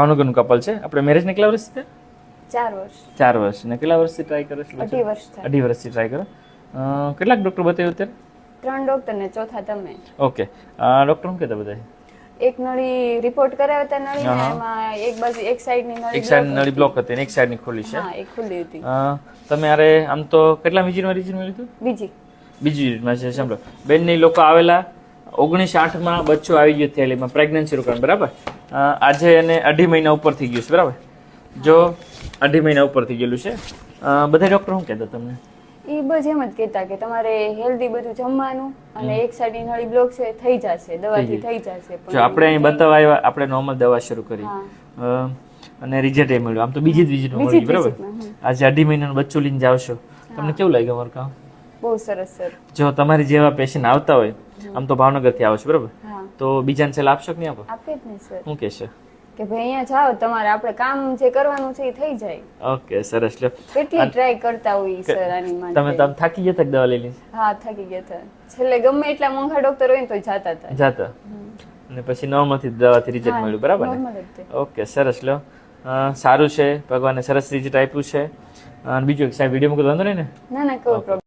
ભાવનગરનું couple છે. આપણે marriage ને કેટલા વર્ષ થયા? ચાર વર્ષ. ચાર વર્ષ. ને કેટલા વર્ષથી ટ્રાય કરે છે અઢી વર્ષ અઢી વર્ષથી ટ્રાય કરો. કેટલાક ડૉક્ટર બતાવ્યું અત્યારે? ત્રણ ડોક્ટર ને ચોથા તમે. ઓકે ડૉક્ટર શું કહેતા બધા એક નળી રિપોર્ટ કરાવ્યા હતા નળી એમાં એક બાજુ એક સાઈડની નળી એક સાઈડ નળી બ્લોક હતી ને એક સાઈડની ખુલ્લી છે. હા એક ખુલ્લી હતી. તમે અરે આમ તો કેટલા વિઝિટમાં રિઝિટમાં લીધું? બીજી. બીજી રીતમાં છે સાંભળો. બેનની લોકો આવેલા ઓગણીસ આઠમાં બચ્ચો આવી ગયો થયેલી પ્રેગ્નન્સી રોકાણ બરાબર? આજે એને અઢી મહિના ઉપર થઈ ગયું છે બરાબર? જો અઢી મહિના ઉપર થઈ ગયેલું છે. બધા ડૉક્ટર શું કહેતા તમને? એ બસ એમ જ કહેતા કે તમારે હેલ્ધી બધું જમવાનું અને એક સાઈડ નળી બ્લોક છે થઈ જશે દવાથી થઈ જશે જો આપણે અહીં બતાવવા આવ્યા આપણે નોર્મલ દવા શરૂ કરી. અને રિઝલ્ટ એ મળ્યું. આમ તો બીજી જ બીજી મળ્યું બરાબર? આજે અઢી મહિનાનું બચ્ચું લઈને જાવશો તમને કેવું લાગ્યું અમારું કામ? બહુ સરસ સર. જો તમારી જેવા પેશન્ટ આવતા હોય આમ તો ભાવનગરથી આવો છો બરાબર? તો બીજાને સલાહ આપશો કે નહીં આપો? આપે જ ને સર. શું કહેશે કે ભાઈ અહીંયા જાઓ તમારે આપણે કામ જે કરવાનું છે એ થઈ જાય. ઓકે સરસ લ્યો. કેટલી ટ્રાય કરતા હોય સર આની માટે? તમે તમ થાકી ગયા હતા દવા લઈ લીધી હા થાકી ગયા હતા. છેલ્લે ગમે એટલા મોંઘા ડોક્ટર હોય ને તો જાતા હતા. જાતા? અને પછી નોર્મલથી દવાથી રિઝલ્ટ મળ્યું બરાબર ને. ઓકે સરસ લ્યો. સારું છે. ભગવાને સરસ રિઝલ્ટ આપ્યું છે. અને બીજું સાહેબ વીડિયો મૂકતો વાંધો નહીં ને? ના ના કોઈ પ્રોબ્લેમ